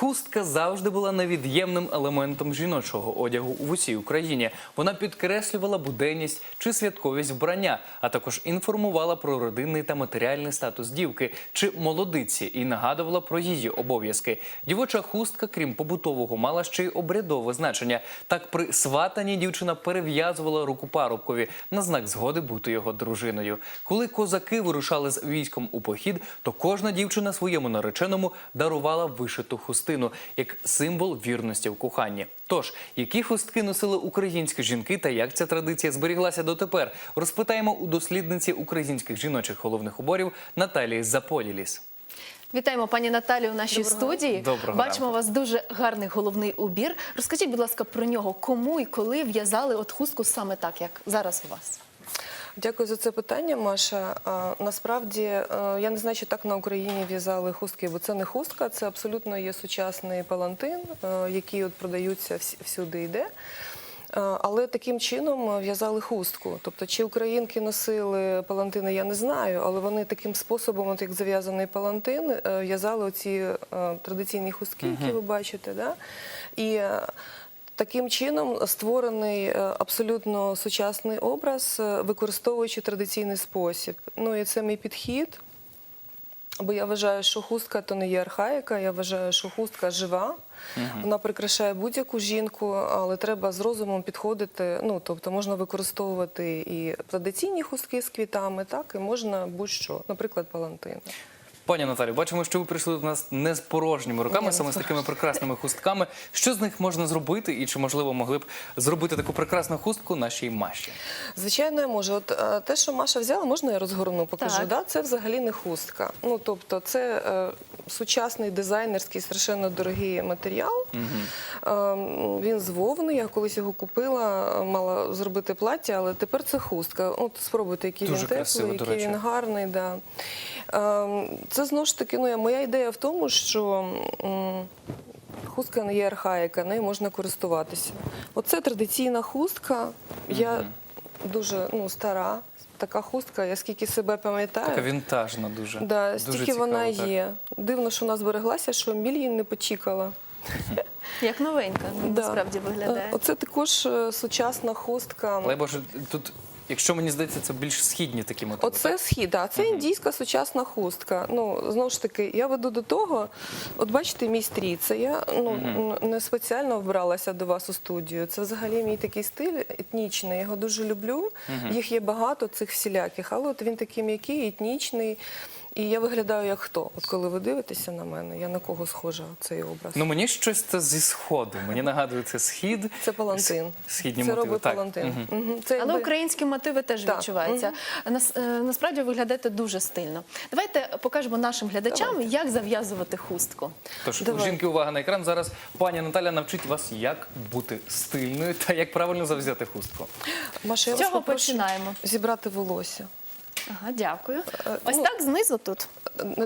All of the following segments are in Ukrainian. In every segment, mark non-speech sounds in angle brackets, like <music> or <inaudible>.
Хустка завжди була невід'ємним елементом жіночого одягу в усій Україні. Вона підкреслювала буденність чи святковість вбрання, а також інформувала про родинний та матеріальний статус дівки чи молодиці і нагадувала про її обов'язки. Дівоча хустка, крім побутового, мала ще й обрядове значення. Так при сватанні дівчина перев'язувала руку парубкові на знак згоди бути його дружиною. Коли козаки вирушали з військом у похід, то кожна дівчина своєму нареченому дарувала вишиту хустину як символ вірності в коханні. Тож, які хустки носили українські жінки та як ця традиція зберіглася дотепер, розпитаємо у дослідниці українських жіночих головних уборів Наталії Заполіліс. Вітаємо пані Наталі у нашій Доброго. студії. Доброго Бачимо ранку. у вас дуже гарний головний убір. Розкажіть, будь ласка, про нього. Кому і коли в'язали от хустку саме так, як зараз у вас? Дякую за це питання, Маша. Насправді е, я не знаю, чи так на Україні в'язали хустки, бо це не хустка, це абсолютно є сучасний палантин, е, який от продаються всюди йде. Е, Але таким чином в'язали хустку. Тобто, чи українки носили палантини, я не знаю, але вони таким способом, от як зав'язаний палантин, в'язали оці традиційні хустки, які ви бачите. Да? І Таким чином створений е, абсолютно сучасний образ, е, використовуючи традиційний спосіб. Ну і це мій підхід. Бо я вважаю, що хустка то не є архаїка, я вважаю, що хустка жива. Вона прикрашає будь-яку жінку, але треба з розумом підходити. Ну тобто можна використовувати і традиційні хустки з квітами, так і можна будь-що, наприклад, палантини. Пані Наталі, бачимо, що ви прийшли до нас не з порожніми руками, саме не з такими прекрасними хустками. Що з них можна зробити, і чи можливо могли б зробити таку прекрасну хустку нашій Маші? Звичайно, я можу. От е, те, що Маша взяла, можна я розгорну, покажу. Так. Да? Це взагалі не хустка. Ну тобто, це е, сучасний дизайнерський, страшенно дорогий матеріал. Е, він з вовни. Я колись його купила, е, мала зробити плаття, але тепер це хустка. От спробуйте, який Дуже він теплий, який він гарний. Да. Е, це знову ж таки, ну, моя ідея в тому, що. Хустка не є архаїка, нею можна користуватися. Оце традиційна хустка. Я дуже ну, стара. Така хустка, я скільки себе пам'ятаю. Така вінтажна дуже. Да, дуже стільки цікаво, вона так. є. Дивно, що вона збереглася, що мільйон не почікала. <laughs> Як новенька, Да. насправді виглядає. Е, Оце також е, сучасна хустка. Але боже, тут, якщо мені здається, це більш східні такі мотиви. Оце схід, а це індійська сучасна хустка. Ну знову ж таки, я веду до того. От бачите, мій стрій, це я ну не спеціально вбралася до вас у студію. Це взагалі мій такий стиль етнічний. Я його дуже люблю. Їх є багато цих всіляких, але от він такий м'який, етнічний. І я виглядаю як хто. От коли ви дивитеся на мене, я на кого схожа цей образ. Ну мені щось це зі сходу. Мені нагадує це схід. це палантин. Східні це мотиви. робить так. палантин. Мгм. Мгм. Це Але якби- українські мотиви теж Так. відчуваються. Нас, е, насправді виглядаєте дуже стильно. Давайте покажемо нашим глядачам, як зав'язувати хустку. Тож, Давай. жінки, увага на екран. Зараз пані Наталя навчить вас, як бути стильною та як правильно зав'язати хустку. Маша, я З попрошу починаємо? Зібрати волосся. Ага, дякую. Е, Ось ну- так знизу тут.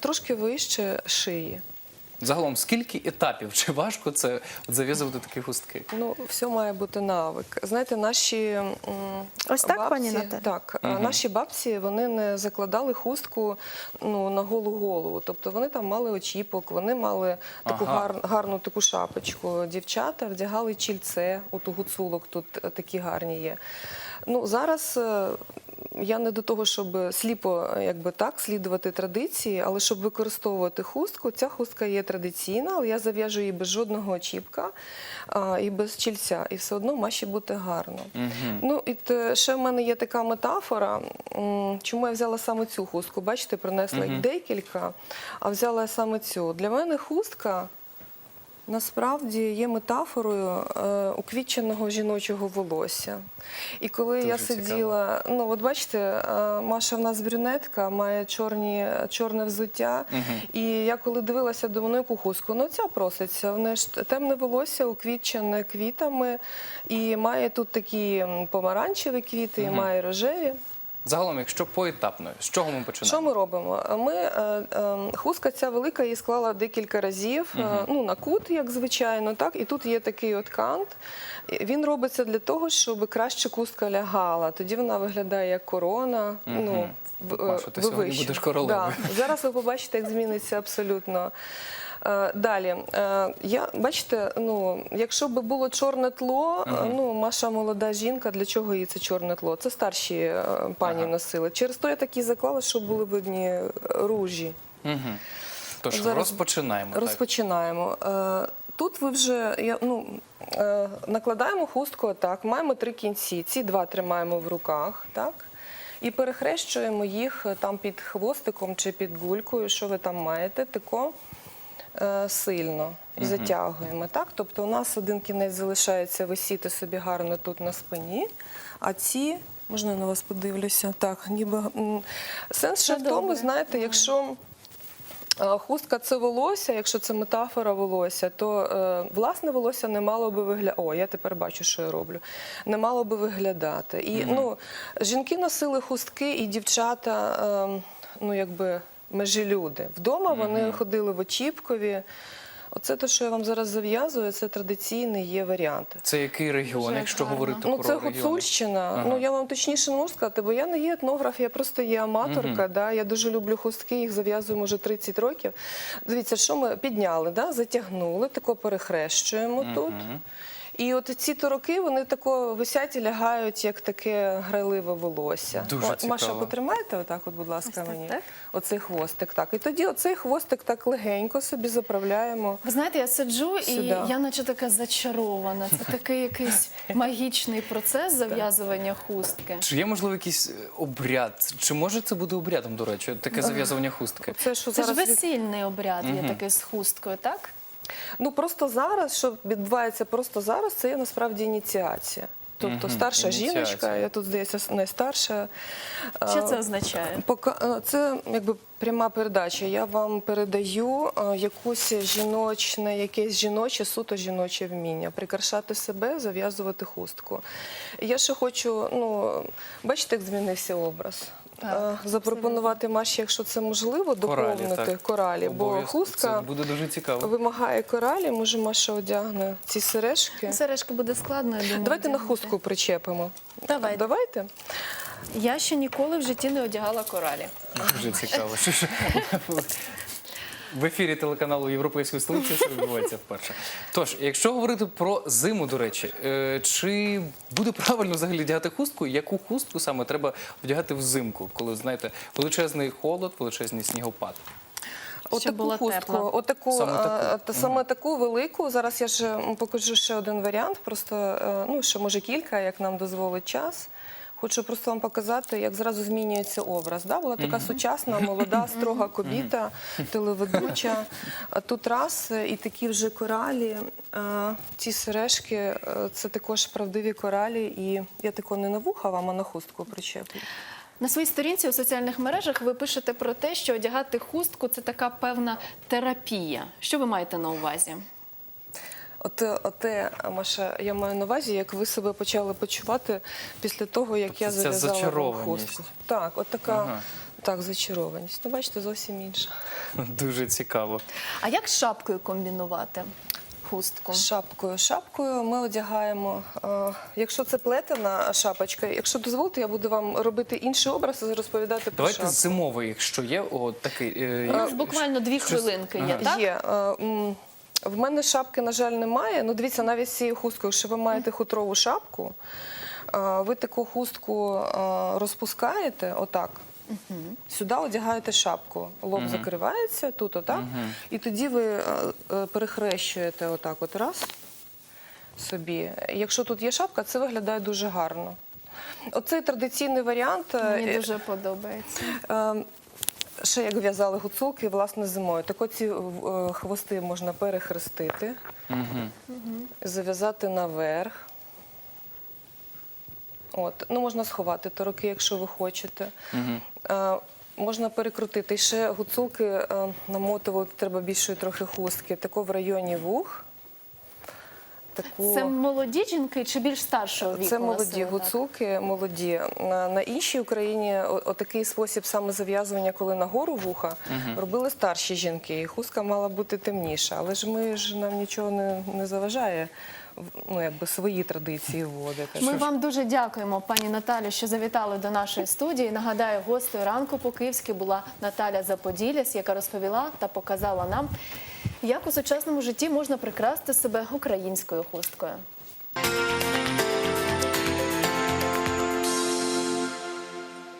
Трошки вище шиї. Загалом, скільки етапів? Чи важко це зав'язувати такі хустки? Ну, все має бути навик. Знаєте, наші м, Ось так, бабці, пані Наталя? Так, а наші бабці вони не закладали хустку ну, на голу голову. Тобто вони там мали очіпок, вони мали таку Ага. гар, гарну таку шапочку. Дівчата вдягали чільце, от у гуцулок тут е, такі гарні є. Ну, зараз. Я не до того, щоб сліпо е, якби так слідувати традиції, але щоб використовувати хустку, ця хустка є традиційна, але я зав'яжу її без жодного очіпка а, і без чільця, і все одно має ще бути гарно. Ну і те, ще в мене є така метафора. Чому я взяла саме цю хустку? Бачите, принесла їх декілька, а взяла саме цю. Для мене хустка. Насправді є метафорою е, уквітченого жіночого волосся. І коли я Дуже сиділа, ну от бачите, е, Маша в нас брюнетка, має чорні, чорне взуття. І я коли дивилася до яку хустку, ну ця проситься. Вона ж темне волосся, уквітчене квітами, і має тут такі помаранчеві квіти, і має рожеві. Загалом, якщо поетапно, з чого ми починаємо? Що ми робимо? Ми е, е, хустка ця велика її склала декілька разів. е, Ну на кут, як звичайно, так і тут є такий от кант. Він робиться для того, щоб краще хустка лягала. Тоді вона виглядає як корона. Ну в- Маша, ти сьогодні будеш королевою. Да. Зараз ви побачите, як зміниться абсолютно Е, Далі, Е, я бачите, ну якщо б було чорне тло, е, ну Маша молода жінка, для чого їй це чорне тло? Це старші е, пані Ага. носили. Через то я такі заклала, щоб були видні е, ружі. Угу. Тож Зараз розпочинаємо. Розпочинаємо. Е, Тут ви вже я, ну, е, накладаємо хустку так, маємо три кінці. Ці два тримаємо в руках, так? І перехрещуємо їх е, там під хвостиком чи під гулькою, що ви там маєте, тако е, сильно і затягуємо. Так? Тобто у нас один кінець залишається висіти собі гарно тут на спині, а ці. Можна я на вас подивлюся? Так, ніби сенс ще в тому, знаєте, якщо Е, Хустка це волосся, якщо це метафора волосся, то е, власне волосся не мало би виглядати. О, я тепер бачу, що я роблю. Не мало би виглядати. І ну, жінки носили хустки, і дівчата, е, ну якби межелюди. Вдома вони ходили в очіпкові. Оце те, що я вам зараз зав'язую, це традиційний є варіант. Це який регіон, Дуже якщо гарно. говорити Ну, про це регіони? Гуцульщина. Ага. Ну я вам точніше не можу сказати, бо я не є етнограф, я просто є аматорка. Да? Я дуже люблю хустки, їх зав'язую може 30 років. Дивіться, що ми підняли, да? затягнули, тако перехрещуємо тут. І от ці тороки вони тако висять і лягають, як таке грайливе волосся. Дуже О, Маша, цікаво. потримайте отак, от, будь ласка, так, мені. так? Оцей хвостик. Так. І тоді оцей хвостик так легенько собі заправляємо. Ви знаєте, я сиджу і я наче така зачарована. Це такий якийсь <laughs> магічний процес зав'язування хустки. Чи є можливо якийсь е, обряд? Чи може це буде обрядом, до речі, таке зав'язування хустки? Це що Це ж зараз весільний обряд є такий з хусткою, так? Ну просто зараз, що відбувається просто зараз, це є насправді ініціація. Тобто старша ініціація. жіночка, я тут здається найстарша. Що Е, це означає? Пока е, це якби пряма передача. Я вам передаю е, якусь жіночне, якесь жіноче, суто жіноче вміння, прикрашати себе, зав'язувати хустку. Я ще хочу, ну бачите, як змінився образ. Так, Е, Запропонувати Маші, якщо це можливо, доповнити коралі, бо хустка буде дуже цікаво. вимагає коралі. Може, Маша одягне ці сережки. Сережки буде складно, я думаю. Давайте на одягнути. хустку причепимо. Давайте. Давайте. Я ще ніколи в житті не одягала коралі. Дуже цікаво. Що ж в ефірі телеканалу Європейської столиці це відбувається вперше. Тож, якщо говорити про зиму, до речі, е, чи буде правильно взагалі вдягати хустку? Яку хустку саме треба вдягати взимку, коли знаєте величезний холод, величезний снігопад? Щоб була Отаку тепла. хустку, отаку, Саме таку. е, та саме таку велику. Зараз я ж покажу ще один варіант. Просто е, ну ще може кілька, як нам дозволить час. Хочу просто вам показати, як зразу змінюється образ. Да? Була така сучасна, молода, строга кобіта, <laughs> телеведуча. А тут раз і такі вже коралі. Ці сережки е, це також правдиві коралі. І я тако не на вуха вам, а на хустку причеплю. На своїй сторінці у соціальних мережах ви пишете про те, що одягати хустку це така певна терапія. Що ви маєте на увазі? От, оте, Маша, я маю на увазі, як ви себе почали почувати після того, як Тобто я зав'язала вам зачарованість. хустку. Так, от така Ага. так, зачарованість. Ну, бачите, зовсім інша. <laughs> Дуже цікаво. А як з шапкою комбінувати хустку? Шапкою. Шапкою ми одягаємо. е, якщо це плетена шапочка, якщо дозволите, я буду вам робити інший образ і розповідати про Давайте шапку. зимовий, якщо є, от такий. е, У нас буквально дві щось- хвилинки є, так? Є. е, м, В мене шапки, на жаль, немає. Ну, дивіться, навіть з цією хусткою, якщо ви маєте хутрову шапку, е, ви таку хустку е, розпускаєте, отак. Сюди одягаєте шапку, лоб закривається тут, отак. І тоді ви е, перехрещуєте отак, от раз собі. Якщо тут є шапка, це виглядає дуже гарно. Оцей традиційний варіант. Мені дуже подобається. Ще як в'язали гуцулки, власне, зимою. Так оці е, хвости можна перехрестити, зав'язати наверх. От. Ну, можна сховати тороки, якщо ви хочете. Е, Можна перекрутити. І ще гуцулки е, намотувати треба більшої трохи хустки. Тако в районі вух. Таку... Це молоді жінки чи більш старшого віку? Це молоді гуцулки, молоді. На, на іншій Україні отакий спосіб саме зав'язування, коли нагору вуха, робили старші жінки. І хустка мала бути темніша. Але ж ми ж нам нічого не, не заважає в- ну, якби свої традиції вводити. Ми вам дуже дякуємо, пані Наталю, що завітали до нашої студії. Нагадаю, гостею ранку по київськи була Наталя Заподіляс, яка розповіла та показала нам Як у сучасному житті можна прикрасти себе українською хусткою?